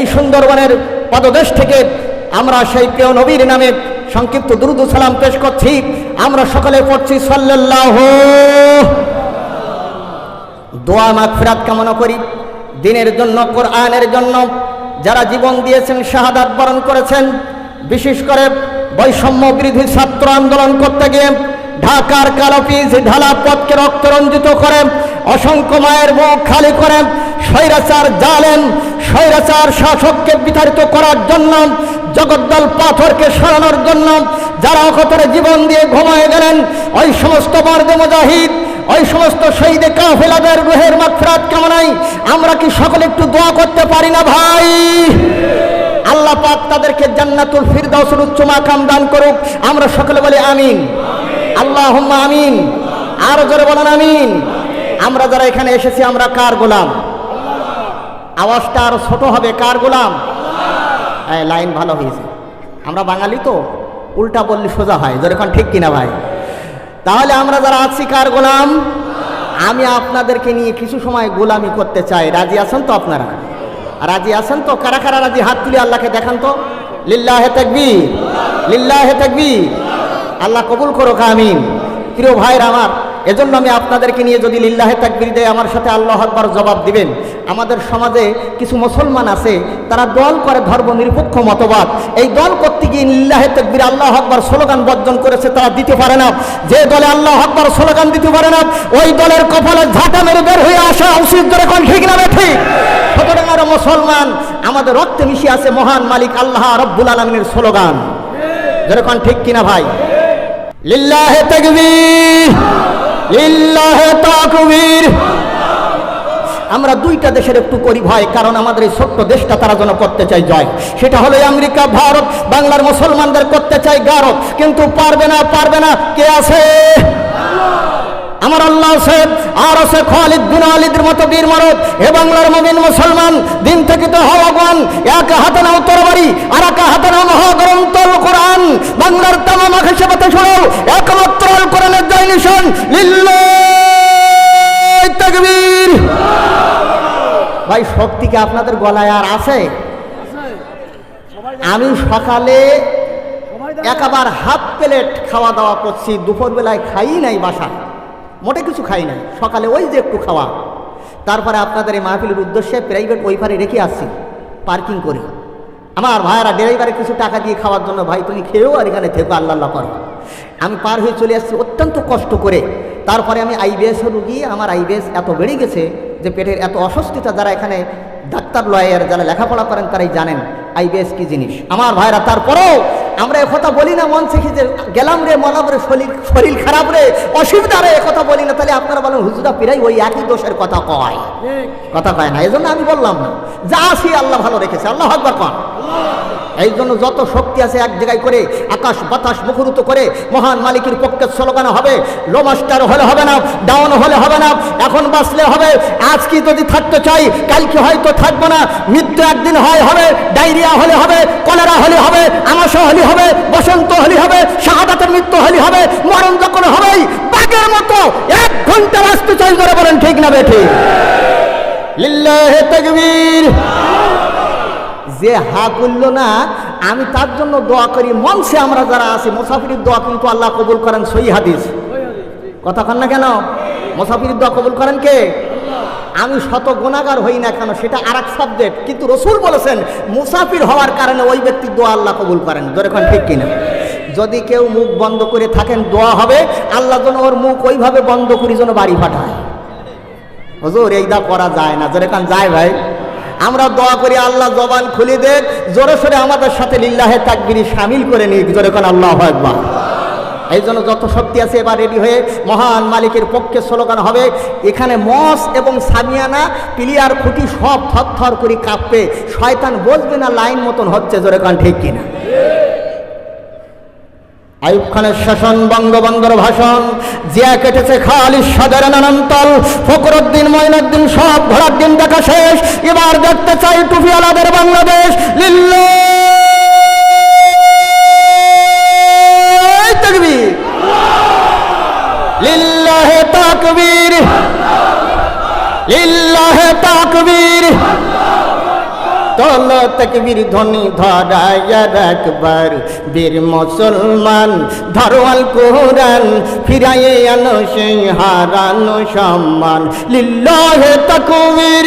এই সুন্দরবনের পদদেশ থেকে আমরা সেই প্রিয় নবীর নামে সংক্ষিপ্ত দুরুদু সালাম পেশ করছি। আমরা সকলে পড়ছি, সাল্লাল্লাহ দোয়া মাগফিরাত কামনা করি। দিনের জন্য, কোরআনের জন্য যারা জীবন দিয়েছেন, শাহাদাত বরণ করেছেন, বিশেষ করে বৈষম্য বিরোধী ছাত্র আন্দোলন করতে গিয়ে ঢাকার কালোপিস ঢালা পথকে রক্তরঞ্জিত করে, অসংখ্য মায়ের মুখ খালি করে, স্বৈরাচার জালেন, স্বৈরাচার শাসককে বিতাড়িত করার জন্য, জগদ্দল পাথরকে সরানোর জন্য, যারা অকতরে জীবন দিয়ে ঘুমায় গেলেন, ওই সমস্ত বর্গ মুজাহিদ, ওই সমস্ত শহীদে কাফেলাদের রুহের মাত্রাত কামনাই আমরা কি সকলে একটু দোয়া করতে পারি না ভাই? আল্লাহ পাক তাদেরকে জান্নাতুল ফিরদাউসের উচ্চ মাকাম দান করুক, আমরা সকলে বলি আমিন। আল্লাহ আমিন। আরও জোরে বলেন আমিন। আমরা যারা এখানে এসেছি, আমরা কার গোলাম? আওয়াজটা আরও ছোট হবে, কার গোলাম? লাইন ভালো হয়েছে। আমরা বাঙালি তো, উল্টা বললে সোজা হয়। যেরকম ঠিক কিনা ভাই? তাহলে আমরা যারা আছি, কার গোলাম? আমি আপনাদেরকে নিয়ে কিছু সময় গোলামি করতে চাই। রাজি আছেন তো আপনারা? রাজি আছেন তো? কারা কারা রাজি? হাত তুলে আল্লাহকে দেখান তো। লিল্লাহে তাকবি লিল্লাহে তাকবি আল্লাহ কবুল করো আমিন। প্রিয় ভাইরা আমার, এজন্য আমি আপনাদেরকে নিয়ে যদি লিল্লাহে তাকবির দেয়, আমার সাথে আল্লাহ আকবার জবাব দিবেন। আমাদের সমাজে কিছু মুসলমান আছে, তারা দল করে ধর্ম নিরপেক্ষ মতবাদ। এই দল করতে গিয়ে লিল্লাহে তাকবির আল্লাহ আকবার স্লোগান বর্জন করেছে, তারা দিতে পারে না। যে দলে আল্লাহ আকবার স্লোগান দিতে পারে না, ওই দলের কপালে ঝাঁটা মেরে বের হয়ে আসা উচিত ধরে কোন ঠিক না ঠিক সুতরাং মুসলমান, আমাদের রক্তে মিশে আছে মহান মালিক আল্লাহ রব্বুল আলমিনের স্লোগান। যেরকম ঠিক কিনা ভাই? লিল্লাহে তাকবীর লিল্লাহে তাকবীর। আমরা দুইটা দেশের একটু করি ভয় কারণ আমাদের এই ছোট্ট দেশটা তারা যেন করতে চাই জয়। সেটা হলো আমেরিকা, ভারত, বাংলার মুসলমানদের করতে চাই গারত কিন্তু পারবে না পারবে না, কে আছে? আমার আল্লাহ আছে আর আছে খালিদ বিন আলিদের মতো বীর মারত হে বাংলার মবিন মুসলমান, দিন থেকে তো হওয়াগণ এক হাতে নাও তরবারি, আর এক হাতে নাও মহাগ্রন্থ কোরআন। বাংলার তামাম হিসেবে শোনো, একমাত্র আল কোরআনের জয় নিশান লিল্লাহ তাকবীর। ভাই শক্তি কি আপনাদের গলায় আর আছে? আমি সকালে একাবার হাফ প্লেট খাওয়া দাওয়া করছি, দুপুরবেলায় খাই নাই বাসা মোটে কিছু খাই নাই। সকালে ওই যে একটু খাওয়া। তারপরে আপনাদের এই মাহফিলের উদ্দেশ্যে প্রাইভেট ওই পারে রেখে আসছি পার্কিং করে। আমার ভাইয়েরা ড্রাইভারে কিছু টাকা দিয়ে খাওয়ার জন্য, ভাই, তুমি খেয়েও আর এখানে থেকো, আল্লাহ আল্লাহ করো। আমি পার হয়ে চলে আসছি অত্যন্ত কষ্ট করে। তারপরে আমি আইবিএসও রুগী, আমার আইবিএস এত বেড়ে গেছে যে পেটের এত অস্বস্তিতা যারা এখানে ডাক্তার লয়ার যারা লেখাপড়া করেন তারাই জানেন আইবিএস কি জিনিস। আমার ভাইরা তারপরেও আমরা একথা বলি না মন শিখি যে গেলাম রে মলাম রে শরীর শরীর খারাপ রে অসুবিধা রে কথা বলি না। তাহলে আপনারা বলেন হুজুরা পিরাই ওই একই দোষের কথা কয়। কথা কয় না এই জন্য আমি বললাম না। যা আসি আল্লাহ ভালো রেখেছে আল্লাহ হকবার কন। এই জন্য যত শক্তি আছে এক জায়গায় করে, আকাশ বাতাস মুখরিত করে, মহান মালিকের পক্ষে স্লোগান হবে লো মাস্টার হলে হবে না ডাউন হলে হবে না, এখন বাঁচলে হবে আজকে যদি থাকতে চাই, কালকে হয়তো থাকব না, মৃত্যু একদিন হয় হবে, ডায়রিয়া হলে হবে, কলেরা হলে হবে আমাশা হলে হবে, বসন্ত হলে হবে, শাহাদাতের মৃত্যু হলে হবে, মরণ যখন হবেই, বাঘের মতো এক ঘণ্টা বাঁচতে চাই করে বলেন, ঠিক না বেঠি লিল্লাহে তাকবীর। যে হা করল না, আমি তার জন্য দোয়া করি। মনসে আমরা যারা আছি, মুসাফিরের দোয়া কিন্তু আল্লাহ কবুল করেন, সই হাদিস। কথা কন না কেন? মুসাফিরের দোয়া কবুল করেন কে? আমি শত গুণাগার হই না কেন? সেটা আর এক সাবজেক্ট কিন্তু রসুল বলেছেন, মুসাফির হওয়ার কারণে ওই ব্যক্তির দোয়া আল্লাহ কবুল করেন। যেরকম ঠিক কিনা? যদি কেউ মুখ বন্ধ করে থাকেন, দোয়া হবে, আল্লাহ যেন ওর মুখ ওইভাবে বন্ধ করি যেন বাড়ি পাঠায়। হজুর এই দা করা যায় না। যেরকম যায় ভাই। আমরা দোয়া করি, আল্লাহ জবান খুলি দেখ, জোরে সোরে আমাদের সাথে লিল্লাহে তাকবিরি সামিল করে নিক, জোরে কোন আল্লাহ একবার এই জন্য যত শক্তি আছে এবার রেডি হয়ে মহান মালিকের পক্ষে স্লোগান হবে, এখানে মস এবং সামিয়ানা, প্লিয়ার খুঁটি সব থর করে কাঁপবে, শয়তান বসবে না, লাইন মতন হচ্ছে, জোরে কান ঠিক কিনা। আইব খানের শাসন, বঙ্গবন্ধুর ভাষণ, জিয়া কেটেছে খালি সাধারণ অনন্তল ফকরুদ্দিন মঈনুদ্দিন সব ঘোড়ার দিন দেখা শেষ। এবার দেখতে চাই টুপিওয়ালাদের বাংলাদেশ লিল্লাহ তাকবীর। লিল্লাহে তাকবীর। লিল্লাহে তাকবীর। তোল তকবীর ধ্বনি ধরাইয়া রাখবার বীর মুসলমান, ধরওয়াল কোরআন ফিরাইয়ে আনো সেই হারানো সম্মান। লিল্লাহে তাকবীর,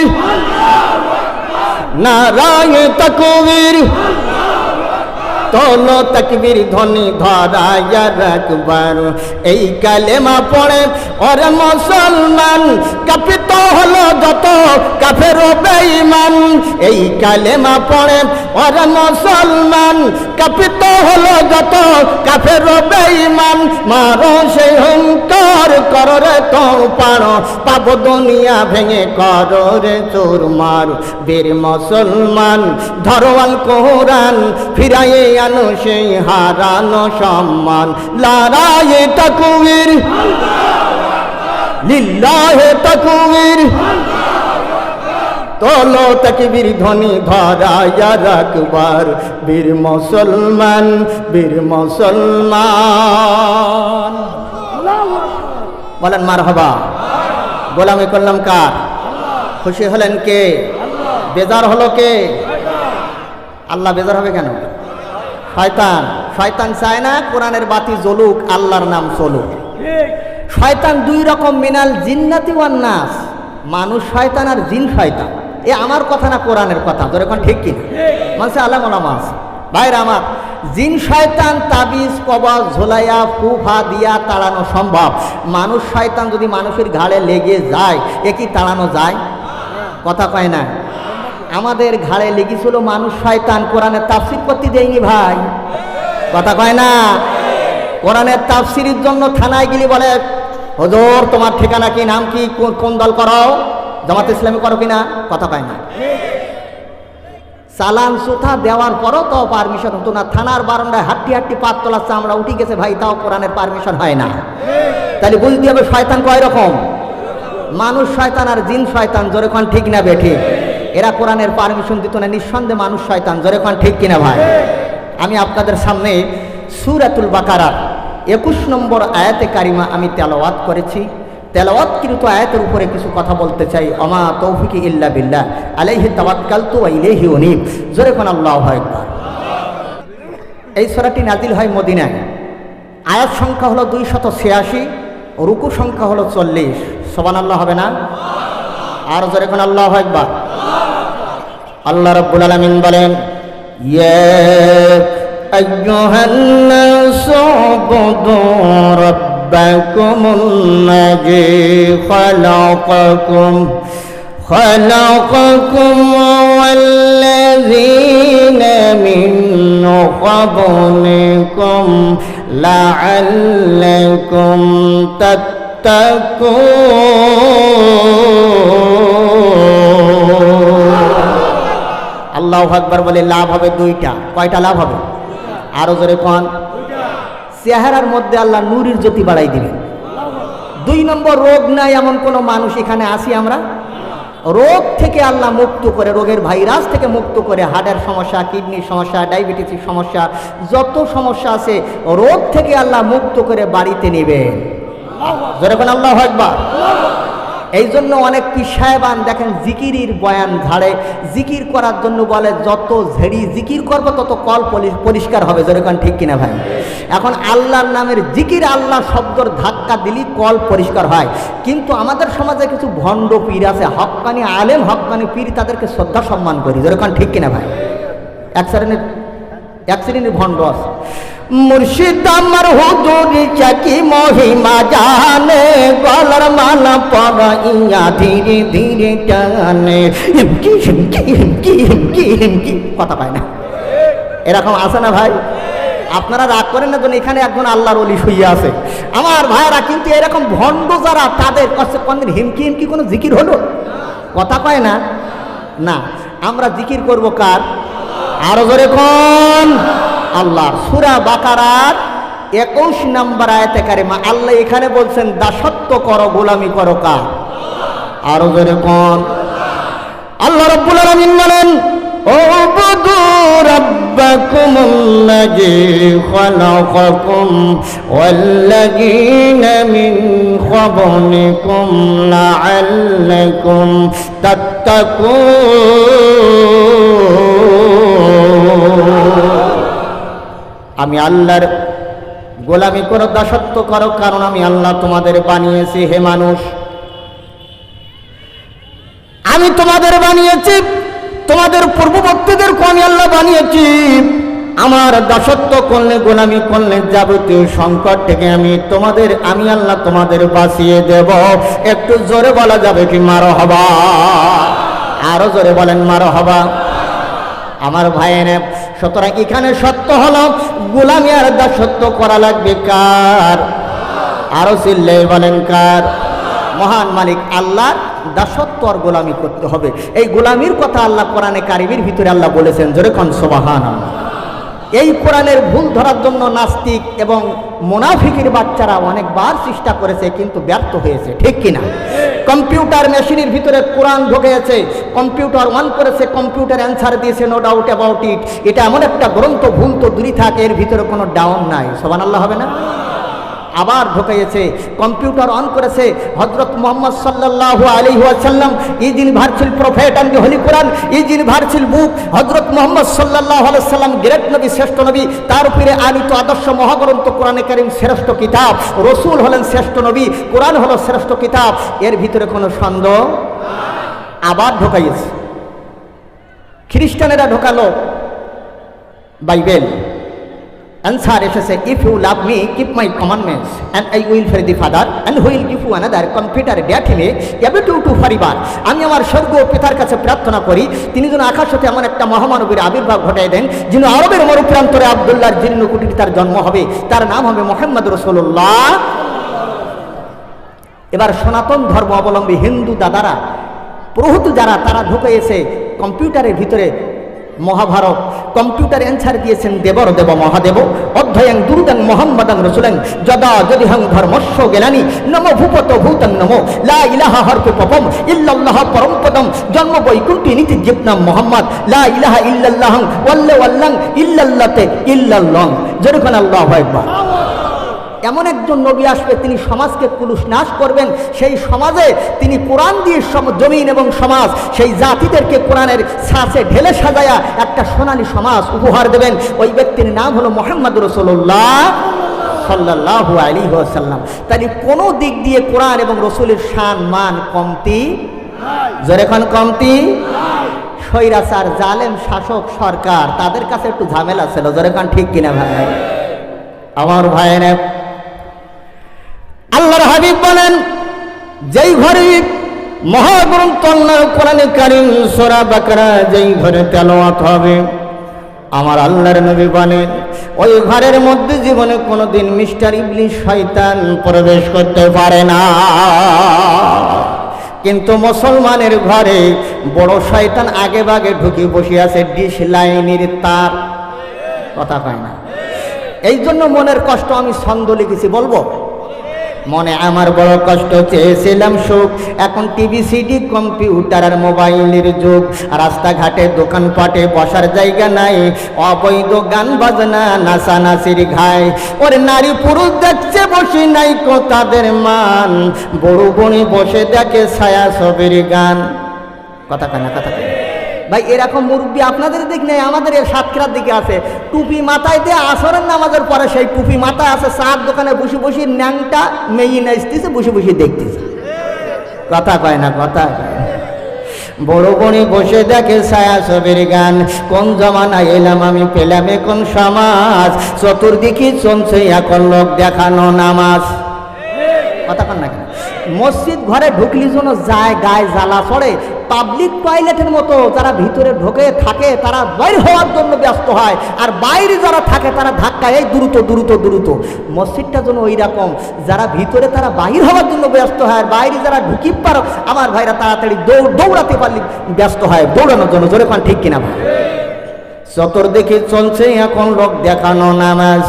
নারায় তাকবীর তোল তকবীর ধ্বনি ধরাইয়া রাখবার। এই কালেমা পড়ে, ওরে মুসলমান কাপিত হলো যত কাফের বেঈমান। এই কালেমা পড়ে, ওরে মুসলমান কাপিত হলো যত কাফের বেঈমান। মারো সেই হুঙ্কার কররে তো পারো পাব দুনিয়া ভেঙে, করো রে চোর মার বীর মুসলমান ধরওয়াল কোরআন, ফিরাইয়ে আনো সেই হারানো সম্মান। লারায়ে তাকবীর। লিল্লাহে তাকবীর। তোলো তকবীর ধ্বনি ধরাইয়া রাখবার। বীর মুসলমান বীর মুসলমান। বলেন মার হবা গোলামি করলাম কার? খুশি হলেন কে? বেজার হলো কে? আল্লাহ বেজার হবে কেন? শয়তান। শয়তান চায় না কোরআনের বাতি জ্বলুক আল্লাহর নাম চলুক। শয়তান দুই রকম মিনাল জিন্নাতি ওয়ান নাস। মানুষ শয়তান আর জিন শয়তান। এ আমার কথা না কোরআনের কথা তোর এখন ঠিক কিনা? মানুষে আলাম আলামাস ভাইরা আমার জিন শয়তান তাবিজ কবাজ ঝোলাইয়া ফুফা দিয়া তাড়ানো সম্ভব। মানুষ শয়তান যদি মানুষের ঘাড়ে লেগে যায় এ কি তাড়ানো যায়? কথা কয় না। আমাদের ঘাড়ে লেগেছিল মানুষ শয়তান কোরআনের তাফসির করতে দেয়নি ভাই। কথা কয় না? কোরআনের তাফসিরের জন্য থানায় গেলি বলে, হজর, তোমার ঠিকানা কি, নাম কি কোন- দল করো? জামাত ইসলামী করো কিনা কথা কয় না। চালান সুথা দেওয়ার পরও তো পারমিশন হতো না। থানার বারান্দায় হাঁটি হাঁটি পাত তোলার চামড়া উঠে গেছে ভাই, তাও কোরআনের পারমিশন হয় না। তাহলে বুঝতে হবে শয়তান কয় রকম? মানুষ শয়তান আর জিন শয়তান, জোরে ঠিক না বেঠি এরা কোরআনের পারমিশন দিত না, নিঃসন্দেহে মানুষ শয়তান। জোরে কোন ঠিক কিনা ভাই? আমি আপনাদের সামনে সুরাতুল বাকারার একুশ নম্বর আয়াতে কারিমা আমি তেলাওয়াত করেছি। তেলাওয়াতকৃত আয়াতের উপরে কিছু কথা বলতে চাই। অমা তৌফিকি ইল্লা বিল্লাহ। আলাইহি তাওয়াক্কালতু ওয়া ইলাইহি উনীব। জোরে কোন আল্লাহু আকবার। এই সূরাটি নাজিল হয় মদিনায়। আয়াত সংখ্যা হলো দুই শত ছিয়াশি, রুকু সংখ্যা হলো চল্লিশ। সবান আল্লাহ হবে না? আর জোরে কোন আল্লাহ একবার আল্লাহ রব্বুল আলমিন বলেন أيها الناس اعبدوا ربكم الذي خلقكم خلقكم والذين من قبلكم لعلكم تتقون আল্লাহ আকবার বলে লাভ হবে দুইটা। কয়টা লাভ হবে? আরও জোরে কন? চেহারার মধ্যে আল্লাহ নূরের জ্যোতি বাড়াই দিবেন। দুই নম্বর রোগ নাই এমন কোনো মানুষ এখানে আসি আমরা? রোগ থেকে আল্লাহ মুক্ত করে, রোগের ভাইরাস থেকে মুক্ত করে হার্টের সমস্যা কিডনির সমস্যা ডায়াবেটিসের সমস্যা, যত সমস্যা আছে, রোগ থেকে আল্লাহ মুক্ত করে বাড়িতে নেবেন। যেরকম আল্লাহ একবার এই জন্য অনেক পিসায়বান দেখেন জিকিরির বয়ান ঝাড়ে। জিকির করার জন্য বলে, যত ঝেড়ি জিকির করব, তত কল পরিষ্কার হবে। যেরকম ঠিক কিনা ভাই? এখন আল্লাহর নামের জিকির আল্লাহ শব্দর ধাক্কা দিলি কল পরিষ্কার হয়। কিন্তু আমাদের সমাজে কিছু ভণ্ড পীর আছে হক্কানি আলেম হক্কানি পীর, তাদেরকে শ্রদ্ধা সম্মান করি। যেরকম ঠিক কিনা ভাই? এক শ্রেণির এক শ্রেণির ভণ্ড আছে। মুর্শিদ আমার হুজুরি চাকি মহিমা জানে, গলার মালা পড়াইয়া ধীরে ধীরে টানে। হিমকি হিমকি হিমকি হিমকি হিমকি। কথা পায় না। এরকম আছে না ভাই? আপনারা রাগ করেন না যেন এখানে একজন আল্লাহর অলি শুয়ে আছে। আমার ভাইয়েরা কিন্তু এরকম ভণ্ড যারা, তাদের কাছে কোনদিন হিমকি হিমকি কোনো জিকির হলো? কথা পায় না? না। আমরা জিকির করব কার? আরও জোরে কোন। আল্লাহর সুরা বাকারার একুশ নাম্বার আয়াতে কারিমা আল্লাহ এখানে বলছেন দাসত্ব করো গোলামি করো কার আরো জোরে কোন আল্লাহ রব্বুল আলামিন বলেন اعبدوا ربكم الذي خلقكم والذين من قبلكم لعلكم আমি আল্লাহর গোলামি করো, দাসত্ব করো, কারণ আমি আল্লাহ তোমাদের বানিয়েছি, হে মানুষ। আমি তোমাদের বানিয়েছি, তোমাদের পূর্ববর্তীদেরকে আমি আল্লাহ বানিয়েছি। আমার দাসত্ব করলে, গোলামি করলে যাবতীয় সংকট থেকে আমি তোমাদের, আমি আল্লাহ তোমাদের বাঁচিয়ে দেব। একটু জোরে বলা যাবে কি, মারো হবা? আরও জোরে বলেন, মারো হবা? আমার ভাইয়ের সুতরাং এখানে সত্য হল, গোলামি আর দাসত্ব করা লাগবে কার? আরও চিল্লে বলেন কার? মহান মালিক আল্লাহ দাসত্ব আর গোলামি করতে হবে। এই গোলামির কথা আল্লাহ কোরআনে কারিমির ভিতরে আল্লাহ বলেছেন, জোরে কন সোবাহান এই কোরআনের ভুল ধরার জন্য নাস্তিক এবং মোনাফিকির বাচ্চারা অনেকবার চেষ্টা করেছে, কিন্তু ব্যর্থ হয়েছে। ঠিক কিনা? কম্পিউটার মেশিনের ভিতরে কোরআন ঢুকেছে, কম্পিউটার অন করেছে, কম্পিউটার অ্যান্সার দিয়েছে নো ডাউট অ্যাবাউট ইট এটা এমন একটা গ্রন্থ, ভুল তো দূরই থাকে, এর ভিতরে কোনো ডাউন নাই। সবান আল্লাহ হবে না? আবার ঢুকাইয়েছে কম্পিউটার অন করেছে হজরত মোহাম্মদ সাল্লাহ আলী ওয়াসাল্লাম is universal prophet and holy Quran is universal book হজরত মোহাম্মদ সাল্লাহ সাল্লাম গ্রেট নবী, শ্রেষ্ঠ নবী, তার উপরে আনিত আদর্শ মহাগ্রন্থ কোরআনে কারিম শ্রেষ্ঠ কিতাব, রসুল হলেন শ্রেষ্ঠ নবী, কোরআন হলো শ্রেষ্ঠ কিতাব, এর ভিতরে কোনো সন্দেহ আবার ঢোকাইয়েছে। খ্রিস্টানেরা ঢোকালো বাইবেল। অ্যান্সার এসেছে if you love me keep my commandments and I will for the father and will give you another computer that he may abide to to পরিবার। আমি আমার স্বর্গ পিতার কাছে প্রার্থনা করি, তিনি যেন আকাশ হতে এমন একটা মহামানবীর আবির্ভাব ঘটাই দেন, যিনি আরবের মরুপ্রান্তরে আবদুল্লাহর জীর্ণ কুটির তার জন্ম হবে। তার নাম হবে মোহাম্মদ রসুল্লাহ এবার সনাতন ধর্ম অবলম্বী হিন্দু দাদারা, প্রহুত যারা, তারা ঢুকেছে কম্পিউটারের ভিতরে মহাভারত। কম্পিউটার অ্যান্সার দিয়েছেন দেবর দেব মহাদেব, অধ্যয়ং দুরুদাং মোহাম্মদং রসুলেন যদা যদিহং ধর্মস্ব গেলানি নম ভূপত ভূতং নম, লা হরপে পপম ইল্লাল্লাহ পরম পদম জন্ম বৈকুণ্ঠি নীতি জীবনাম মোহাম্মদ, লা ইলাহা ইল্লাল্লাহং, ওয়াল্লা ওয়াল্লাং, ইল্লাল্লাতে ইল্লাল্লং যেরকম আল্লাহ একবার এমন একজন নবী আসবে, তিনি সমাজকে পুরুষ নাশ করবেন। সেই সমাজে তিনি কোরআন দিয়ে জমিন এবং সমাজ, সেই জাতিদেরকে কোরআনের ছাঁচে ঢেলে সাজায়া একটা সোনালী সমাজ উপহার দেবেন। ওই ব্যক্তির নাম হলো মোহাম্মদ রসুল্লাহ সাল্লাহু আলী সাল্লাম কোনো দিক দিয়ে কোরআন এবং রসুলের শান, মান কমতি জোরেখন কমতি স্বৈরাচার, জালেম, শাসক, সরকার, তাদের কাছে একটু ঝামেলা ছিল। জোরেখন ঠিক কিনা ভাই? আমার ভাইয়েরা বলেন, যেই ঘরে মহাগ্রন্থ কোরআনে কারিম সোরা বাকরা, যেই ঘরে তেলাওয়াত হবে, আমার আল্লাহর নবী বলেন ওই ঘরের মধ্যে জীবনে কোনোদিন মিস্টার ইবলিশ শয়তান প্রবেশ করতে পারে না। কিন্তু মুসলমানের ঘরে বড় শয়তান আগে বাগে ঢুকে বসে আছে, ডিশ লাইনের তার। কথা কয় না। এই জন্য মনের কষ্ট আমি ছন্দ লিখেছি, বলব? মনে আমার বড় কষ্ট চেয়েছিলাম সুখ। এখন টিভি সিডি কম্পিউটার আর মোবাইলের যুগ। রাস্তাঘাটে দোকানপাটে বসার জায়গা নাই। অবৈধ গান বাজনা, নাচানাচির ঘায় ওর নারী পুরুষ দেখছে বসে নাই কো তাদের মান। বড় বনি বসে দেখে ছায়া ছবির গান। কথা কেনা কথা কেনা ভাই, এরকম মুরব্বী আপনাদের দিক নেই, আমাদের এই সাতক্ষীরার দিকে আছে। টুপি মাথায় দিয়ে আসরের নামাজের পরে সেই টুপি মাথায় আছে চার দোকানে বসে বসে ন্যাংটা মেয়ে নাচতেছে বসে বসে দেখতেছে। কথা কয় না, কথা কয় না। বড় বনে বসে দেখে ছায়া ছবির গান, কোন জমানা এলাম আমি, পেলাম কোন সমাজ? চতুর্দিকে চলছে এখন লোক দেখানো নামাজ। কথা কন না মসজিদ ঘরে ঢুকলি জন্য যায়, গায়ে জ্বালা চড়ে পাবলিক টয়লেটের মতো যারা ভিতরে ঢোকে, থাকে, তারা বাইর হওয়ার জন্য ব্যস্ত হয়। আর বাইরে যারা থাকে, তারা ধাক্কায় এই দ্রুত দ্রুত দ্রুত। মসজিদটা যেন ওই রকম যারা ভিতরে, তারা বাহির হওয়ার জন্য ব্যস্ত হয়, আর বাইরে যারা ঢুকি পারো, আমার ভাইরা তাড়াতাড়ি দৌড়, দৌড়াতে পারলে ব্যস্ত হয়। দৌড়ানোর জন্য জোরে পান ঠিক কিনা ভাই? চতুর্দিকে চলছে এখন লোক দেখানো নামাজ।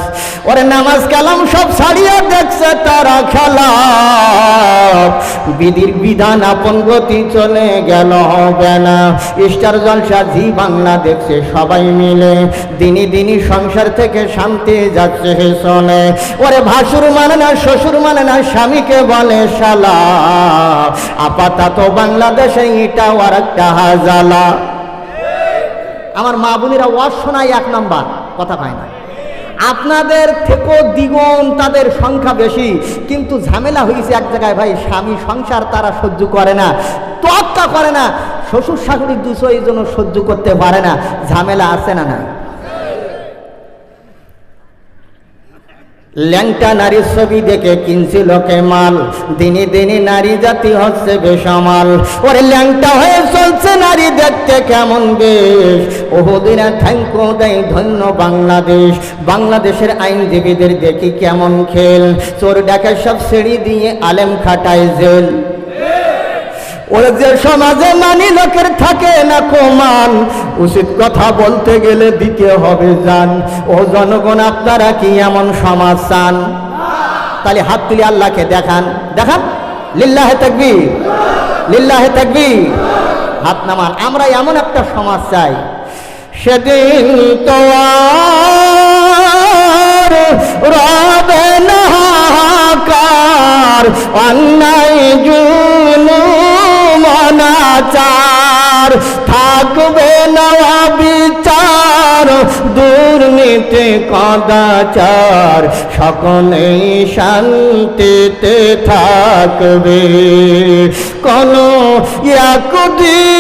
ওরে নামাজ কালাম সব ছাড়িয়ে দেখছে তারা খেলা। বিধির বিধান আপন গতি চলে গেল, হবে না। স্টার জলসা জি বাংলা দেখছে সবাই মিলে। দিনই দিনই সংসার থেকে শান্তি যাচ্ছে শোনে ওরে ভাসুর মানে না, শ্বশুর মানে না, স্বামীকে বলে শালা। আপাতত বাংলাদেশে এটাও আর একটা হাজালা। আমার মা বোনেরা ওয়াজ শোনায় এক নাম্বার, কথা পায় না। আপনাদের থেকেও দ্বিগুণ তাদের সংখ্যা বেশি, কিন্তু ঝামেলা হয়েছে এক জায়গায়, ভাই, স্বামী সংসার তারা সহ্য করে না, তোয়াক্কা করে না, শ্বশুর শাশুড়ি দুশো এই জন্য সহ্য করতে পারে না, ঝামেলা আছে না না ল্যাংটা নারীর ছবি দেখে কিনছি লোকে মাল দিনে দিনে নারী জাতি হচ্ছে বেসামাল। ওরে ল্যাংটা হয়ে চলছে নারী দেখতে কেমন বেশ। ওহদিনা থ্যাংক দেয় ধন্য বাংলাদেশ। বাংলাদেশের আইনজীবীদের দেখি কেমন খেল। চোর ডাকে সব সিঁড়ি দিয়ে আলেম খাটায় জেল। ওরা যে সমাজে মানি লোকের থাকে না কমান, উচিত কথা বলতে গেলে দিতে হবে জান। ও জনগণ, আপনারা কি এমন সমাজ চান? তাহলে হাত তুলি আল্লাহকে দেখান। দেখান। লিল্লাহে থাকবি লিল্লাহে থাকবি হাত নামান। আমরা এমন একটা সমাজ চাই। সেদিন তো রবে না কার মনাচার থাকবে না বিচার দুর্নীতি কদাচার, সকলেই শান্তিতে থাকবে। কোন একদিন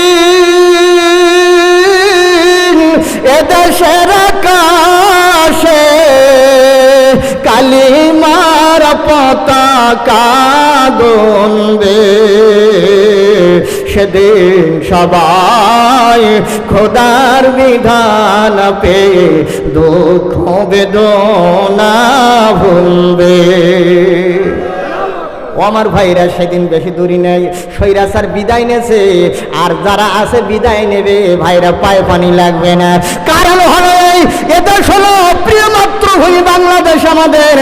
এদেশের আকাশে কালিমার পতাকা গনবে। সেদিন সবাই খোদার বিধান পে দুঃখ বেদনা ভুলবে। ও আমার ভাইরা, সেদিন বেশি দূরি নেই। সৈরাসার বিদায় নেছে, আর যারা আছে বিদায় নেবে, ভাইরা পায়ে পানি লাগবে না। কারণ হলো এদেশ হলো প্রিয় মাতৃভূমি বাংলাদেশ আমাদের।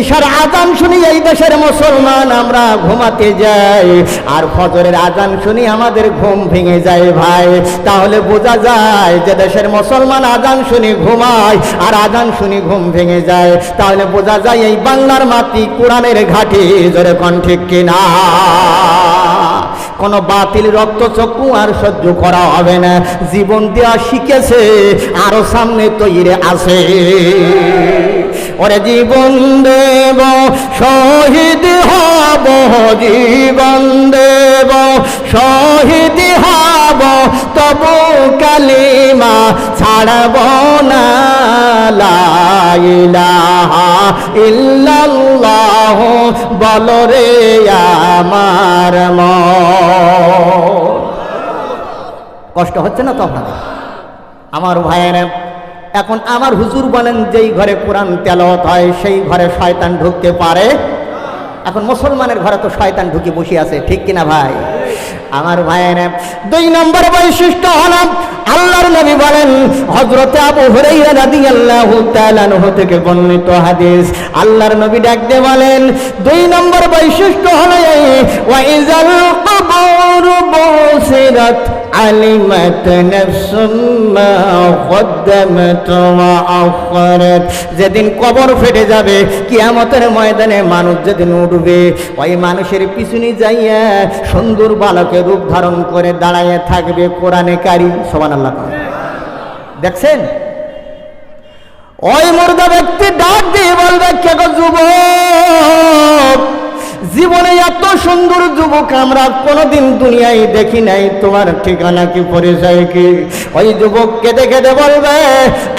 ঈশার আজান শুনি এই দেশের মুসলমান, আমরা ঘুমাতে যাই। আর ফজরের আজান শুনি আমাদের ঘুম ভেঙে যায় ভাই। তাহলে বোঝা যায় যে দেশের মুসলমান আজান শুনি ঘুমায়, আর আজান শুনি ঘুম ভেঙে যায়। তাহলে বোঝা যায় এই বাংলার মাটি কোরআনের ঘাটি, জোরে কণ্ঠে কিনা? কোনো বাতিল রক্তচক্ষু আর সহ্য করা হবে না। জীবন দেওয়া শিখেছে, আরও সামনে তৈরি আছে। ওরে জীবন দেব, শহীদ হব, জীবন দেব, শহীদ হব, তবু কালিমা ছাড়ব না। লা ইলাহা ইল্লাল্লাহ, বল রে আমার মন। কষ্ট হচ্ছে না তো আপনাদের? আমার ভাইয়েরা, এখন আমার হুজুর বলেন, যেই ঘরে কোরআন তেলত হয়, সেই ঘরে শয়তান ঢুকতে পারে। এখন মুসলমানের ঘরে তো শয়তান ঢুকে বসে আছে, ঠিক কিনা ভাই? আমার ভাইয়েরা, দুই নম্বর বৈশিষ্ট্য হল আল্লাহর নবী বলেন, হযরতে আবু হুরাইরা রাদিয়াল্লাহু তাআলা আনহু থেকে বর্ণিত হাদিস। আল্লাহর নবী ডাক দিয়ে বলেন, দুই নম্বর বৈশিষ্ট্য হলো এই ওয়াইজাল কবর বুসিরাত আলিমাত নাফসুম মা কদ্দামাত ওয়া আখরাত। যেদিন কবর ফেটে যাবে, কিয়ামতের ময়দানে মানুষ যেদিন উঠবে, ওই মানুষের পিছনে যাইয়া সুন্দর বালকের রূপ ধারণ করে দাঁড়াইয়া থাকবে কোরআনে কারি সমান আল্লাহ দেখছেন? ওই মুর্দা ব্যক্তি ডাক দিয়ে বলবে কে যুবক? জীবনে এত সুন্দর যুবক আমরা কোনোদিন দুনিয়ায় দেখি নাই। তোমার ঠিকানা কি পরিচয় কি? ওই যুবককে দেখে দে বলবে,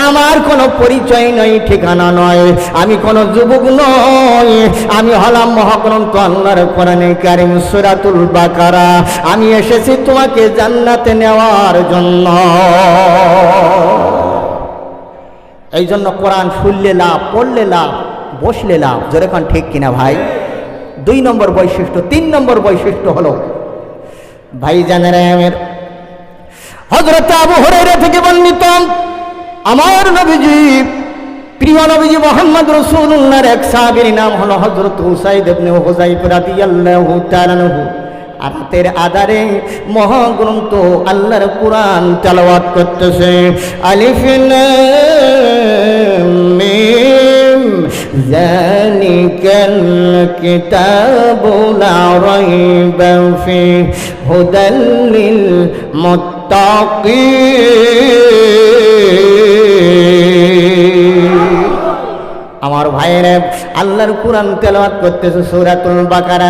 আমার কোনো পরিচয় নয় ঠিকানা নয়। আমি কোনো যুবক নই। আমি হলাম মহাগ্রন্থ আল্লাহর কোরআনে কারিম সুরাতুল বাকারা। আমি এসেছি তোমাকে জান্নাতে নেওয়ার জন্য। এই জন্য কোরআন শুনলে লাভ, পড়লে লাভ, বসলে লাভ। যেরকম ঠিক কিনা ভাই? দুই নম্বর বৈশিষ্ট্য, তিন নম্বর বৈশিষ্ট্য হলো ভাই জানেন আমের হজরত আবু হরাইরা থেকে বর্ণিত, আমার নবীজি, প্রিয় নবীজি মোহাম্মদ রসুল্লাহর এক সাহাবীর নাম হলো হজরত হুসাইদ ইবনে হুজাইফ রাদিয়াল্লাহু তাআলা আর রাতের আধারে মহাগ্রন্থ আল্লাহর কোরআন তেলাওয়াত করতেছে। আলিফ যালিকাল কিতাবু লা রাইবা ফিহি হুদাল লিল মুত্তাকিন ভাইরে আল্লাহর কোরআন তেলাওয়াত করতেছে সূরাতুল বাকারা।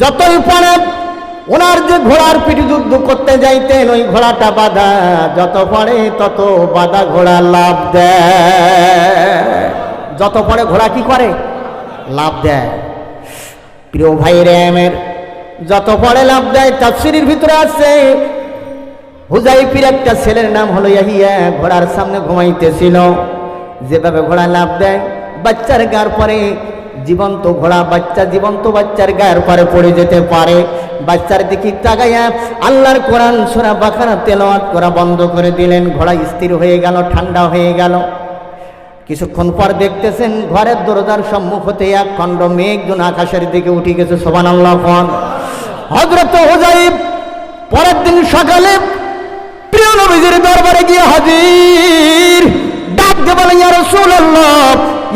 যতই পরে ওনার যে ঘোড়ার পিঠে যুদ্ধ করতে যাইতেন, ওই ঘোড়াটা বাধা। যত পরে তত বাধা ঘোড়া লাভ দেয়। যত পরে ঘোড়া কি করে? লাভ দেয়। প্রিয় ভাই র্যামের যত পরে লাভ দেয়, তাফসিরির ভিতরে আছে হুজাইফির একটা ছেলের নাম হলো ইয়াহিয়া, ঘোড়ার সামনে ঘুমাইতেছিল। যেভাবে ঘোড়া লাভ দেয়, বাচ্চার গার পরে জীবন্ত ঘোড়া, বাচ্চা জীবন্ত বাচ্চার গায়ের পরে পড়ে যেতে পারে। বাচ্চার দিকে তাকাইয়া আল্লাহর কোরআন, সোরা বাখানা তেলাওয়াত করা বন্ধ করে দিলেন। ঘোড়া স্থির হয়ে গেল, ঠান্ডা হয়ে গেল। কিছুক্ষণ পর দেখতেছেন ঘরের দরজার সম্মুখ হতে এক খণ্ড মেঘজন আকাশের দিকে উঠে গেছে সোবান আল্লাহ হজরত হুজাইব পরের দিন সকালে প্রিয় নবীজির দরবারে গিয়ে হাজির। ডাক দিয়ে বলেন, ইয়া রাসূলুল্লাহ,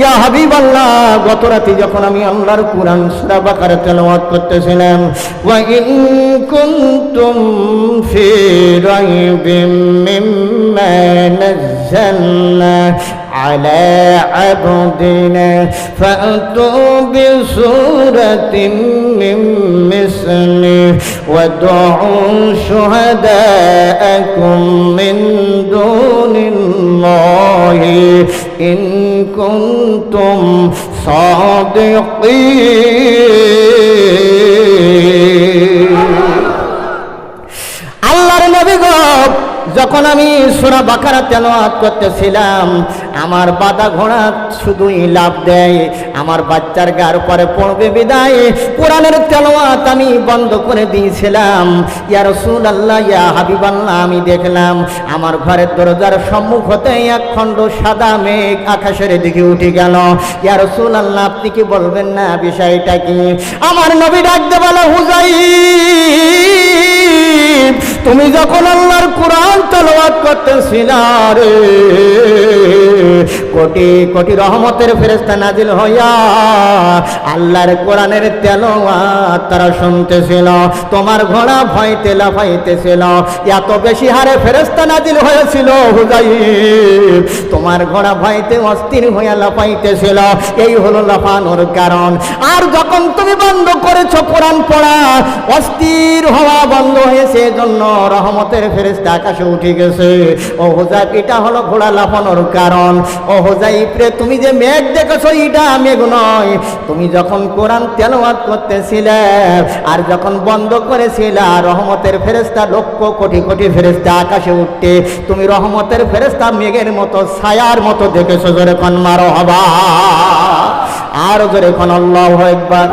ইয়া হাবিবাল্লাহ, গত রাতে যখন আমি আল্লাহর কুরআন সূরা বাকারা তেলাওয়াত করতেছিলাম, ওয়া ইন কুনতুম ফি রাইবিম মিম্মা নাযালনা على عبدنا فأتوا بسورة من مثله وادعوا شهداءكم من دون الله إن كنتم صادقين আল্লাহর নবী গো যখন আমি সোনা বাকারা তেলাওয়াত করতেছিলাম, আমার বাদা ঘোড়া শুধুই লাভ দেয়, আমার বাচ্চার গার পরে পড়বে বিদায়। কোরআনের তেলাওয়াত আমি বন্ধ করে দিয়েছিলাম। ইয়া আল্লাহ ইয়া হাবিবাল্লাহ, আমি দেখলাম আমার ঘরের দরজার সম্মুখ হতে এক খণ্ড সাদা মেঘ আকাশের দিকে উঠে গেল। ইয়া রাসূলুল্লাহ, আপনি কি বলবেন না বিষয়টা কি? আমার নবী ডাকতে বলে হুজাই তুমি যখন আল্লাহর কোরআন তেলাওয়াত করতেছিলা রে, কোটি কোটি রহমতের ফেরেশতা নাজিল হইয়া আল্লাহর কোরআনের তেলাওয়াত তারা শুনতেছিল, তোমার ঘোড়া ভয়তে লাফাইতেছিল, এত বেশি হারে ফেরেশতা নাজিল হয়েছিল হুজাই তোমার ঘোড়া ভয়তে অস্থির হইয়া লাফাইতেছিল, এই হলো লাফানোর কারণ। আর যখন তুমি বন্ধ করেছ কোরআন পড়া, অস্থির হওয়া বন্ধ হয়েছে জন্য রহমতের ফেরেস্তা আকাশে উঠে গেছে। ও হোজাইব এটা হলো ঘোড়া লাফানোর কারণ। ও হোজাইব রে তুমি যে মেঘ দেখেছ, এটা মেঘ নয়। তুমি যখন কোরআন তেলাওয়াত করতেছিলে আর যখন বন্ধ করেছিল, রহমতের ফেরেস্তা লক্ষ কোটি কোটি ফেরেস্তা আকাশে উঠতে, তুমি রহমতের ফেরেস্তা মেঘের মতো, ছায়ার মতো দেখেছ, জোরে মারো হবা। আর জোরে কন আল্লাহ একবার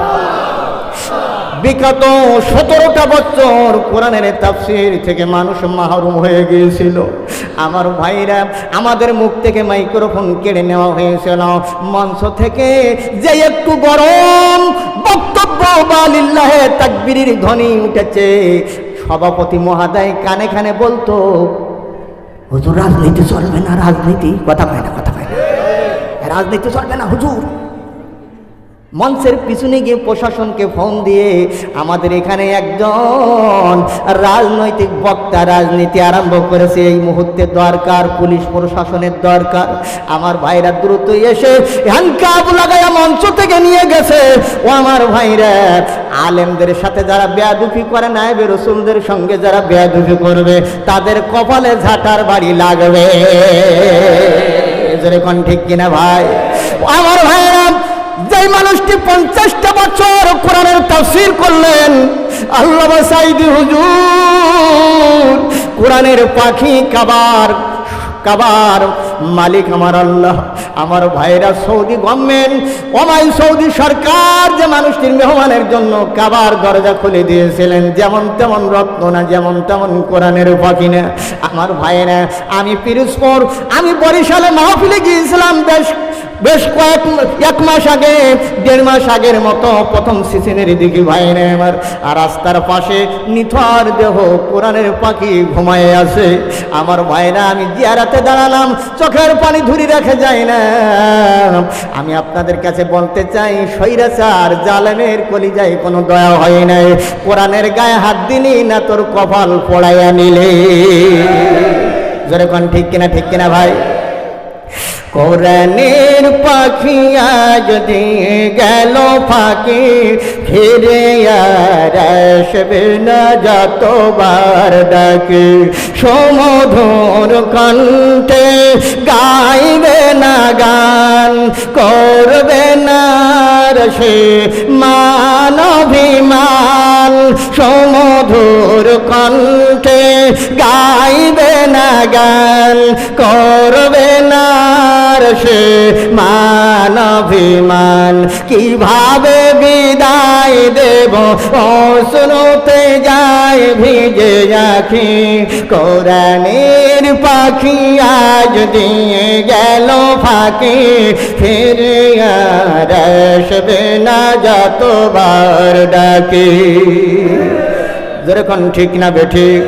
বিগত সতেরোটা বছর কোরআনের তাফসির থেকে মানুষ মাহরুম হয়ে গিয়েছিল। আমার ভাইরা, আমাদের মুখ থেকে মাইক্রোফোন কেড়ে নেওয়া হয়েছিল মঞ্চ থেকে যে একটু গরম বক্তব্য বালিল্লাহে তাকবিরির ধ্বনি উঠেছে, সভাপতি মহাদায় কানে কানে বলতো, হুজুর, রাজনীতি চলবে না, রাজনীতি কথা কয় না, কথা কয় না। রাজনীতি চলবে না, হুজুর। মঞ্চের পিছনে গিয়ে প্রশাসনকে ফোন দিয়ে আমাদের এখানে একজন রাজনৈতিক বক্তা, রাজনীতি আরম্ভ করেছে। এই মুহূর্তে দরকার পুলিশ প্রশাসনের দরকার। আমার ভাইরা দ্রুত এসে হ্যান্ডকাপ লাগাইয়া মঞ্চ থেকে নিয়ে গেছে। ও আমার ভাইরা, আলেমদের সাথে যারা বেয়াদুফি করে নাইবে রসুলদের সঙ্গে যারা বেয়াদুফি করবে, তাদের কপালে ঝাঁটার বাড়ি লাগবে। ঠিক কিনা ভাই? আমার ভাইরা যেই মানুষটি পঞ্চাশটা বছর কোরআনের তফসিল করলেন আল্লাহ সাইদি হুজুর কোরআনের পাখি কাবার কাবার মালিক আমার আল্লাহ, আমার ভাইরা সৌদি গভর্নমেন্ট, ওমাই সৌদি সরকার যে মানুষটির মেহমানের জন্য কাবার দরজা খুলে দিয়েছিলেন, যেমন তেমন রত্ন না, যেমন তেমন কোরআনের পাখি না। আমার ভাইরা আমি পিরোজপুর, আমি বরিশালে মাহফিলে গিয়েছিলাম বেশ বেশ কয়েক, এক মাস আগে, দেড় মাস আগের মতো প্রথম সিজনের দিকে ভাইরে আমার, আর রাস্তার পাশে নিথর দেহ কোরআনের পাখি ঘুমায় আছে। আমার ভাইরা আমি জিয়ারাতে দাঁড়ালাম চোখের পানি ধরে রেখে যাই না। আমি আপনাদের কাছে বলতে চাই সৈরাচার জালেমের কলিজায় কোনো দয়া হয় নাই। কোরআনের গায়ে হাত দিলি না তোর কপাল পড়াইয়া নিলে। জোরে কোন ঠিক কিনা ঠিক কিনা ভাই? কোরআনের পাখি আজ দিয়ে গেল ফাঁকি, ফিরে আর আসবে না যতবার ডাকে। সমধুর কণ্ঠে গাইবে না গান, করবে না সে মানভিমান সমধুর কণ্ঠে গাইবে না গান, করবে না সে মানভিমান কীভাবে বিদায় দেব? ও যায় ভিজে আখি কোরআনের পাখি আজ দিয়ে গেল ফাঁকি। ফিরে আর না যতবার ডাকি। যেরকম ঠিক না বেঠিক